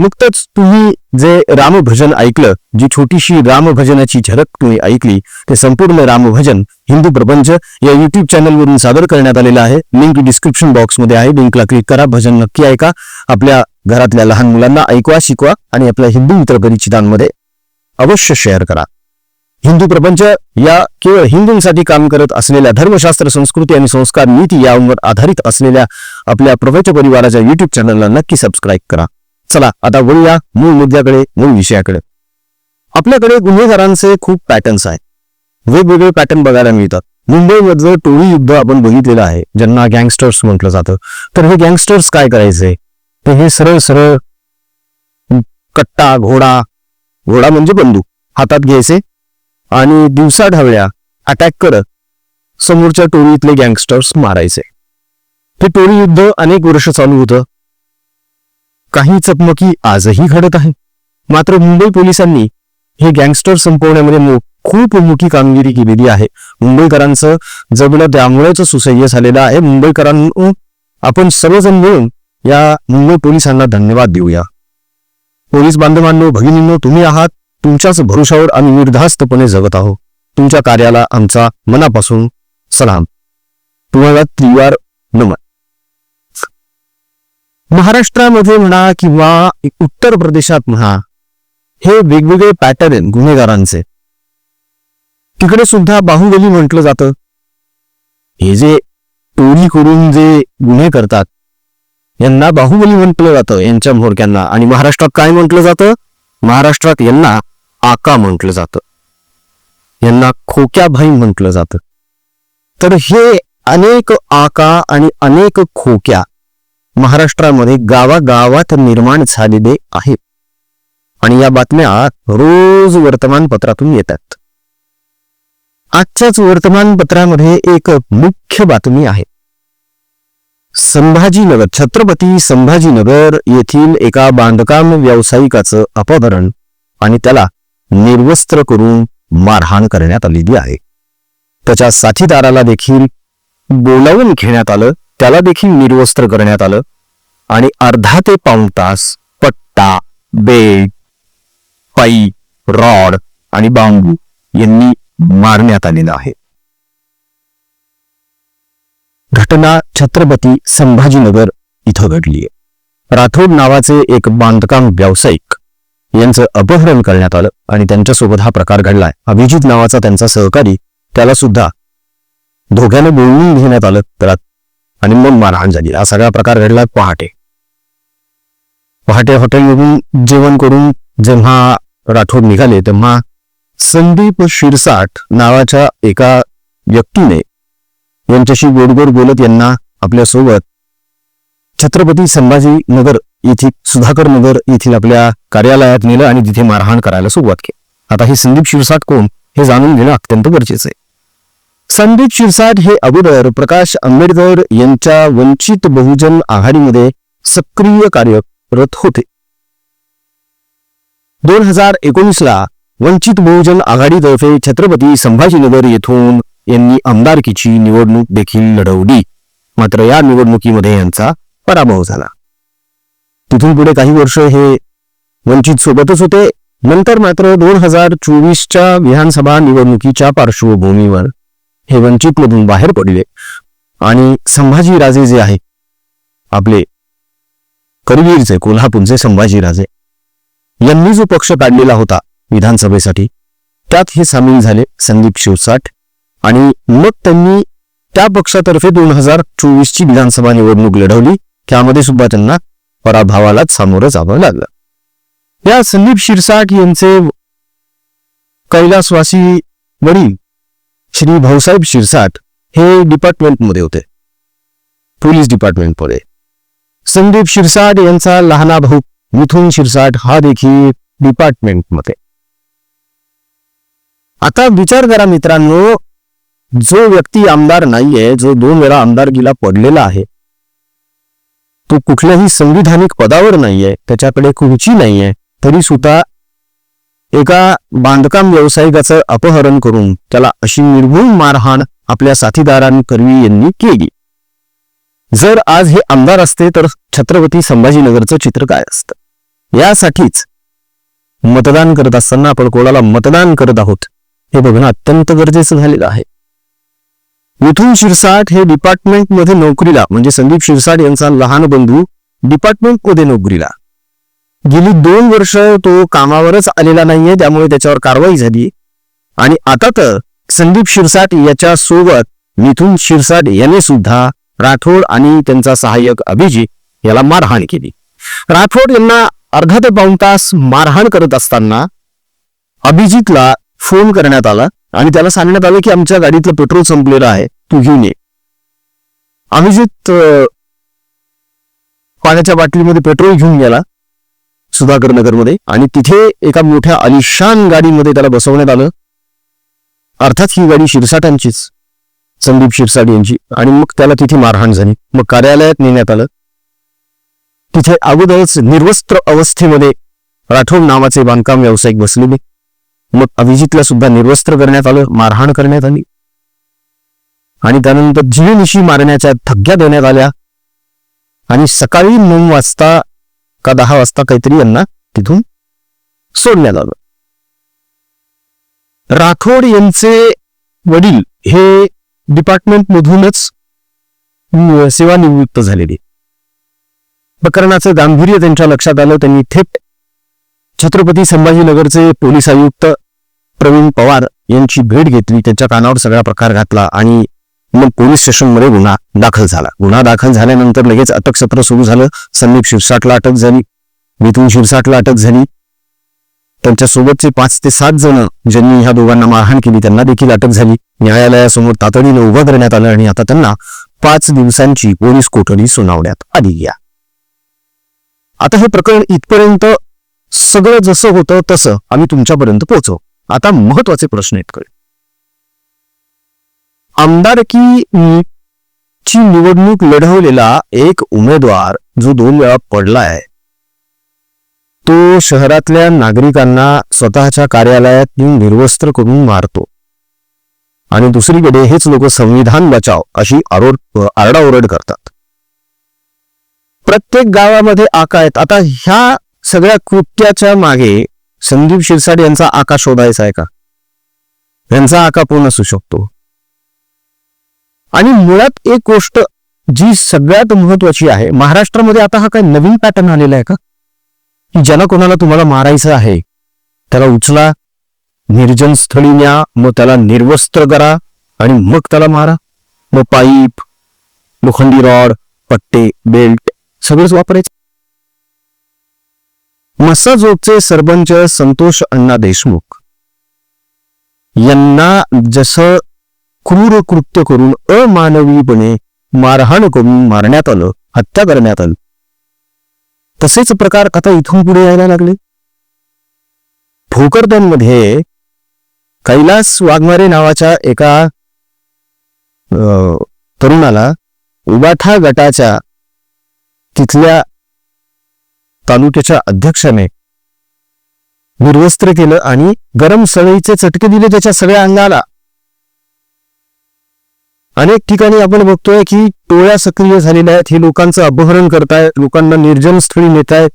नुकतंच तुम्ही जे रामभजन ऐकलं जी छोटीशी रामभजनाची झलक तुम्ही ऐकली ते संपूर्ण रामभजन हिंदू प्रपंच या युट्यूब चॅनलवरून सादर करण्यात आलेलं आहे. लिंक डिस्क्रिप्शन बॉक्समध्ये आहे. लिंकला क्लिक करा. भजन नक्की ऐका. आपल्या घरातल्या लहान मुलांना ऐकवा शिकवा आणि आपल्या हिंदू मित्र परिचितांमध्ये अवश्य शेअर करा. हिंदू प्रपंच या केवळ हिंदूंसाठी काम करत असलेल्या धर्मशास्त्र संस्कृती आणि संस्कार नीती यावर आधारित असलेल्या आपल्या प्रपंच परिवाराच्या युट्यूब चॅनलला नक्की सबस्क्राईब करा. चला आता वळूया मूळ मुद्द्याकडे मूळ विषयाकडे. आपल्याकडे गुन्हेगारांचे खूप पॅटर्न्स आहेत. वेगवेगळे पॅटर्न बघायला मिळतात. मुंबईमधलं टोळी युद्ध आपण बघितलेलं आहे ज्यांना गँगस्टर्स म्हटलं जातं. तर हे गँगस्टर्स काय करायचे? तर हे सरळ सरळ कट्टा घोडा घोडा म्हणजे बंदूक हातात घ्यायचे आणि दिवसा ढवळ्या अटॅक करत समोरच्या टोळीतले गँगस्टर्स मारायचे. ते टोळी युद्ध अनेक वर्ष चालू होतं. काही चकमकी आजही घडत आहे. मात्र मुंबई पोलिसांनी हे गँगस्टर संपवण्यामध्ये मो- खूप मोठी कामगिरी केलेली आहे. मुंबईकरांचं जगणं त्यामुळेच सुसह्य झालेलं आहे. मुंबईकरांनो आपण सर्वजण मिळून या मुंबई पोलिसांना धन्यवाद देऊया. पोलीस बांधवांनो भगिनींनो तुम्ही आहात तुमच्याच भरोशावर आम्ही निर्धास्तपणे जगत आहोत. तुमच्या कार्याला आमचा मनापासून सलाम. तुम्हाला त्रिवार नमन. महाराष्ट्रामध्ये म्हणा किंवा उत्तर प्रदेशात म्हणा हे वेगवेगळे पॅटर्न गुन्हेगारांचे. तिकडे सुद्धा बाहुबली म्हटलं जातं. हे जे टोळी करून जे गुन्हे करतात यांना बाहुबली म्हटलं जातं यांच्या म्होरक्यांना. आणि महाराष्ट्रात काय म्हटलं जातं? महाराष्ट्रात यांना आका म्हटलं जातं. यांना खोक्या भाई म्हटलं जातं. तर हे अनेक आका आणि अनेक खोक्या महाराष्ट्रामध्ये गावागावात निर्माण झालेले आहेत आणि या बातम्या रोज वर्तमानपत्रातून येतात. आजच्याच वर्तमानपत्रामध्ये एक मुख्य बातमी आहे. संभाजीनगर छत्रपती संभाजीनगर येथील एका बांधकाम व्यावसायिकाचं अपहरण आणि त्याला निर्वस्त्र करून मारहाण करण्यात आलेली आहे. त्याच्या साथीदाराला देखील बोलावून घेण्यात आलं त्याला देखील निर्वस्त्र करण्यात आलं आणि अर्धा ते पाऊण तास पट्टा बेग पाई रॉड आणि बांबू यांनी मारण्यात आलेला आहे. घटना छत्रपती संभाजीनगर इथं घडलीय. राठोड नावाचे एक बांधकाम व्यावसायिक यांचं अपहरण करण्यात आलं आणि त्यांच्यासोबत हा प्रकार घडलाय. अभिजित नावाचा त्यांचा सहकारी त्याला सुद्धा धोक्याने बोलवून घेण्यात आलं तर आणि मग मारहाण झाली हा सगळा प्रकार घडला पहाटे. पहाटे हॉटेलमधून जेवण करून जेव्हा राठोड निघाले तेव्हा संदीप शिरसाट नावाच्या एका व्यक्तीने यांच्याशी गोडगोड बोलत यांना आपल्यासोबत छत्रपती संभाजी नगर येथील सुधाकर नगर येथील आपल्या कार्यालयात नेलं आणि तिथे मारहाण करायला सुरुवात केली. आता हे संदीप शिरसाट कोण हे जाणून घेणं अत्यंत गरजेचं आहे. संदीप शिरसाट हे अगोदर प्रकाश आंबेडकर यांच्या वंचित बहुजन आघाडीमध्ये सक्रिय कार्यरत होते. दोन हजार एकोणीसला वंचित बहुजन आघाडीतर्फे छत्रपती संभाजीनगर येथून यांनी आमदारकीची निवडणूक देखील लढवली. मात्र या निवडणुकीमध्ये यांचा पराभव झाला. तिथून पुढे काही वर्ष हे वंचित सोबतच होते. नंतर मात्र दोन हजार चोवीसच्या विधानसभा निवडणुकीच्या पार्श्वभूमीवर हे वंचितमधून बाहेर पडले आणि संभाजीराजे जे आहे आपले करवीरचे कोल्हापूरचे संभाजीराजे यांनी जो पक्ष काढलेला होता विधानसभेसाठी त्यात हे सामील झाले संदीप शिवसाठ आणि मग त्यांनी त्या पक्षातर्फे दोन हजार चोवीस ची विधानसभा निवडणूक लढवली. त्यामध्ये सुद्धा त्यांना पराभवालाच सामोरं जावं लागलं. या संदीप शिरसाट यांचे कैलासवासी वडील श्री भाऊसाहेब शिरसाट हे डिपार्टमेंटमध्ये होते. पोलीस डिपार्टमेंटमध्ये संदीप शिरसाट यांचा लहाना भाऊ मिथुन शिरसाट हा देखील डिपार्टमेंटमध्ये. आता विचार करा मित्रांनो जो व्यक्ती आमदार नाहीये जो दोन वेळा आमदारकीला पडलेला आहे तो कुठल्याही संविधानिक पदावर नाहीये त्याच्याकडे खुर्ची नाहीये तरी सुद्धा एका बांधकाम व्यावसायिकाचं अपहरण करून त्याला अशी निर्भूल मारहाण आपल्या साथीदारांकरवी यांनी केली. जर आज हे आमदार असते तर छत्रपती संभाजीनगरचं चित्र काय असतं? यासाठीच मतदान करत असताना आपण कोणाला मतदान करत आहोत हे बघणं अत्यंत गरजेचं झालेलं आहे. मिथून शिरसाट हे डिपार्टमेंटमध्ये नोकरीला म्हणजे संदीप शिरसाट यांचा लहान बंधू डिपार्टमेंटमध्ये नोकरीला. गेली दोन वर्ष तो कामावरच आलेला नाहीये त्यामुळे त्याच्यावर कारवाई झाली आणि आता तर संदीप शिरसाट याच्या सोबत मिथुन शिरसाट याने सुद्धा राठोड आणि त्यांचा सहाय्यक अभिजित याला मारहाण केली. राठोड यांना अर्धा ते पाऊण तास मारहाण करत असताना अभिजितला फोन करण्यात आला आणि त्याला सांगण्यात आलं की आमच्या गाडीतलं पेट्रोल संपलेलं आहे तू घेऊन ये. अभिजित पाण्याच्या बाटलीमध्ये पेट्रोल घेऊन गेला. सुधाकर नगरमध्ये आणि तिथे एका मोठ्या अलिशान गाडीमध्ये त्याला बसवण्यात आलं. अर्थात ही गाडी शिरसाटांचीच संदीप शिरसाट यांची. आणि मग त्याला तिथे मारहाण झाली. मग कार्यालयात नेण्यात आलं. तिथे अगोदरच निर्वस्त्र अवस्थेमध्ये राठोड नावाचे बांधकाम व्यावसायिक बसलेले. मग अभिजितला सुद्धा निर्वस्त्र करण्यात आलं मारहाण करण्यात आली. आणि त्यानंतर जीवनिशी मारण्याच्या थग्या देण्यात आल्या. आणि सकाळी नऊ वाजता का दहा वाजता काहीतरी यांना तिथून सोडण्यात आलं. राठोड यांचे वडील हे डिपार्टमेंट मधूनच सेवानिवृत्त झालेले. प्रकरणाचं गांभीर्य त्यांच्या लक्षात आलं. त्यांनी थेट छत्रपती संभाजीनगरचे पोलीस आयुक्त प्रवीण पवार यांची भेट घेतली. त्यांच्या कानावर सगळा प्रकार घातला आणि मग पोलीस स्टेशनमध्ये गुन्हा दाखल झाला. गुन्हा दाखल झाल्यानंतर लगेच अटक सत्र सुरू झालं. संदीप शिरसाटला अटक झाली. मिथून शिरसाटला अटक झाली. त्यांच्या सोबतचे पाच ते सात जण ज्यांनी ह्या दोघांना मारहाण केली त्यांना देखील अटक झाली. न्यायालयासमोर तातडीने उभं करण्यात आलं आणि आता त्यांना पाच दिवसांची पोलीस कोठडी सुनावण्यात आली आहे. आता हे प्रकरण इथपर्यंत सगळं जसं होतं तसं आम्ही तुमच्यापर्यंत पोहोचव आता महत्त्वाचे प्रश्न आहेत. आमदारकी ची निवडणूक लढवलेला एक उमेदवार जो दोन वेळा पडलाय तो शहरातल्या नागरिकांना स्वतःच्या कार्यालयात येऊन निर्वस्त्र करून मारतो. आणि दुसरीकडे हेच लोक संविधान बचाव अशी आरोड आरडाओरड करतात. प्रत्येक गावामध्ये आका आहेत. आता ह्या सगळ्या कृत्याच्या मागे संदीप शिरसाट यांचा आका शोधायचा आहे का? यांचा आका कोण असू शकतो? आणि मुळात एक गोष्ट जी सगळ्यात महत्वाची आहे महाराष्ट्रामध्ये आता हा काय नवीन पॅटर्न आलेला आहे का? की ज्याला कोणाला तुम्हाला मारायचं आहे त्याला उचला निर्जन स्थळी न्या मग त्याला निर्वस्त्र करा आणि मग त्याला मारा. मग पाईप लोखंडी रॉड पट्टे बेल्ट सगळंच वापरायचं. मसाजोगचे सरपंच संतोष अण्णा देशमुख यांना जसं क्रूर कृत्य करून अमानवीपणे मारहाण करून मारण्यात आलं हत्या करण्यात आलं. तसेच प्रकार आता इथून पुढे यायला लागले. भोकरदनमध्ये कैलास वाघमारे नावाच्या एका अं, तरुणाला उबाठा गटाच्या तिथल्या तालुक्याच्या अध्यक्षाने निर्वस्त्र केलं आणि गरम सळईचे चटके दिले त्याच्या सगळ्या अंगाला. अनेक ठिकाणी आपण बघतोय की टोळ्या सक्रिय झालेल्या आहेत. हे लोकांचं अपहरण करतायत लोकांना निर्जन स्थळी नेतायत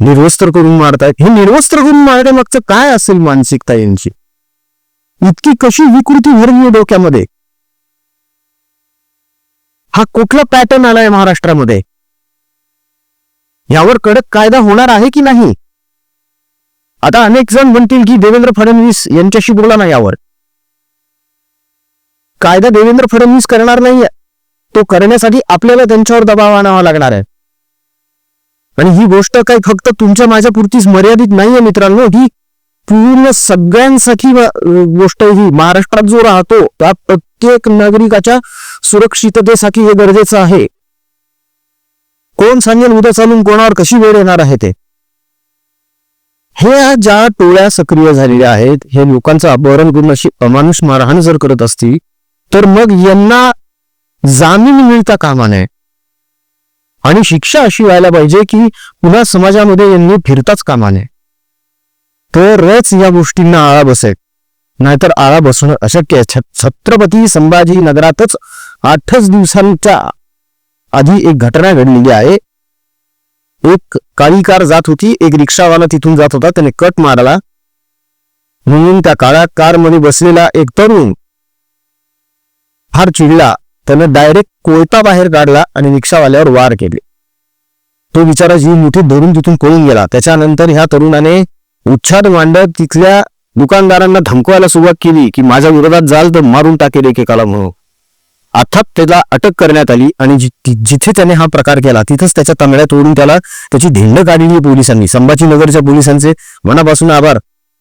निर्वस्त्र करून मारतायत हे निर्वस्त्र करून मारण्यामागचं काय असेल मानसिकता यांची? इतकी कशी विकृती भरली डोक्यामध्ये? हा कुठला पॅटर्न आलाय महाराष्ट्रामध्ये? यावर कडक कायदा होणार आहे की नाही? आता अनेक जण म्हणतील की देवेंद्र फडणवीस यांच्याशी बोला ना यावर. कायदा देवेंद्र फडणवीस करणार नाहीये. तो करण्यासाठी आपल्याला त्यांच्यावर दबाव आणावा लागणार आहे. आणि ही गोष्ट काही फक्त तुमच्या माझ्या पुरतीच मर्यादित नाहीये मित्रांनो. ही पूर्ण सगळ्यांसाठी गोष्ट ही. महाराष्ट्रात जो राहतो त्या प्रत्येक नागरिकाच्या सुरक्षिततेसाठी हे गरजेचं आहे. कोण सांगेल उद्या चालून कोणावर कशी वेळ येणार आहे ते? ह्या ज्या टोळ्या सक्रिय झालेल्या आहेत हे लोकांचं अपहरण करून अशी अमानुष मारहाण जर करत असतील तर मग यांना जामीन मिळता कामा नये. आणि शिक्षा अशी व्हायला पाहिजे की पुन्हा समाजामध्ये यांनी फिरताच कामा नये. तरच या गोष्टींना आळा बसेल. नाहीतर आळा बसणं अशक्य आहे. छत्रपती संभाजी नगरातच आठच दिवसांच्या आधी एक घटना घडलेली आहे. एक काळी कार जात होती. एक रिक्षावाला तिथून जात होता. त्याने कट मारला. म्हणून त्या काळ्या कारमध्ये बसलेला एक तरुण फार चिडला त्यानं डायरेक्ट कोयता बाहेर काढला आणि रिक्षावाल्यावर वार केले. तो बिचारा जीव मुठीत धरून तिथून पळून गेला. त्याच्यानंतर ह्या तरुणाने उच्छाद मांडत तिथल्या दुकानदारांना धमकवायला सुरुवात केली की माझ्या विरोधात जाल तर मारून टाकेल एकेकाला म्हणून. अर्थात त्याला अटक करण्यात आली आणि जि- जिथे त्याने हा प्रकार केला तिथंच त्याच्या तांबड्या तोडून त्याला त्याची धिंड काढलेली पोलिसांनी. संभाजीनगरच्या पोलिसांचे मनापासून आभार.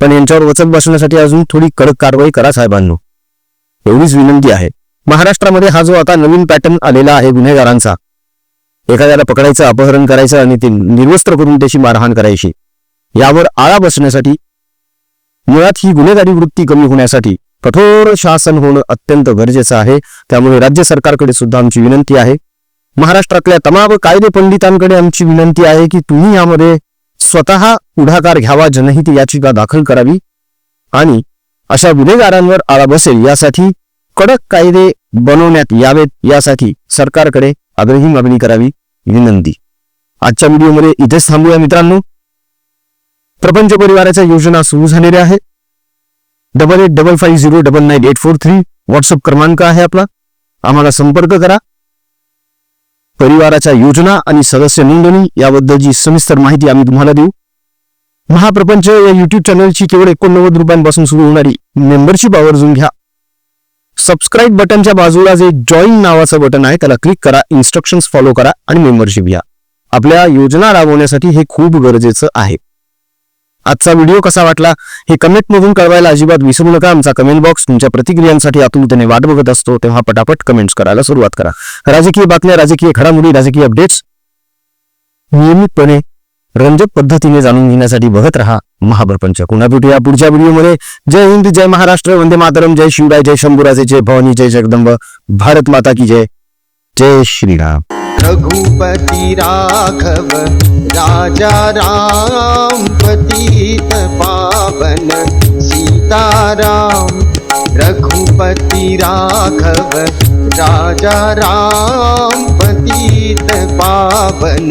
पण यांच्यावर वचक बसण्यासाठी अजून थोडी कडक कारवाई करा साहेबांनो. एवढीच विनंती आहे. महाराष्ट्रामध्ये हा जो आता नवीन पॅटर्न आलेला आहे गुन्हेगारांचा एखाद्याला पकडायचं अपहरण करायचं आणि ते निर्वस्त्र करून त्याची मारहाण करायची यावर आळा बसण्यासाठी मुळात ही गुन्हेगारी वृत्ती कमी होण्यासाठी कठोर शासन होणं अत्यंत गरजेचं आहे. त्यामुळे राज्य सरकारकडे सुद्धा आमची विनंती आहे. महाराष्ट्रातल्या तमाम कायदे पंडितांकडे आमची विनंती आहे की तुम्ही यामध्ये स्वतः पुढाकार घ्यावा जनहित याचिका दाखल करावी आणि अशा गुन्हेगारांवर आळा बसेल. यासाठी कडक कायदे बनवण्यात यावेत यासाठी सरकारकडे आग्रही मागणी करावी विनंती आजच्या व्हिडिओमध्ये इथेच थांबूया मित्रांनो. प्रपंच परिवाराच्या योजना सुरू झालेल्या आहेत. Double eight double five zero double nine eight four three WhatsApp क्रमांक आहे आपला. आम्हाला संपर्क करा. परिवाराच्या योजना आणि सदस्य नोंदणी याबद्दलची सविस्तर माहिती आम्ही तुम्हाला देऊ. महाप्रपंच या युट्यूब चॅनलची केवळ एकोणनव्वद रुपयांपासून सुरू होणारी मेंबरशिप आवर्जून घ्या. सबस्क्राईब बटनच्या बाजूला जे जॉईन नावाचं बटन आहे त्याला क्लिक करा इन्स्ट्रक्शन्स फॉलो करा आणि मेंबरशिप घ्या. आपल्या योजना राबवण्यासाठी हे खूप गरजेचं आहे. आजचा व्हिडिओ कसा वाटला? हे कमेंटमधून कळवायला अजिबात विसरू नका. आमचा कमेंट बॉक्स तुमच्या प्रतिक्रियांसाठी आतुरतेने वाट बघत असतो तेव्हा पटापट कमेंट्स करायला सुरुवात करा. राजकीय बातम्या राजकीय घडामोडी राजकीय अपडेट्स नियमितपणे रंजक पद्धतीने जाणून घेण्यासाठी बघत रहा महाप्रपंच. पुन्हा भेटूया पुढच्या व्हिडिओमध्ये. जय हिंद जय महाराष्ट्र. वंदे मातरम. जय शिवराय जय शंभुराजे जय भवानी जय जगदंब. भारत माता की जय. जय श्रीराम. रघुपती राघव राजा राम पतित पावन सीताराम। रघुपति राघव राजा राम पतित पावन।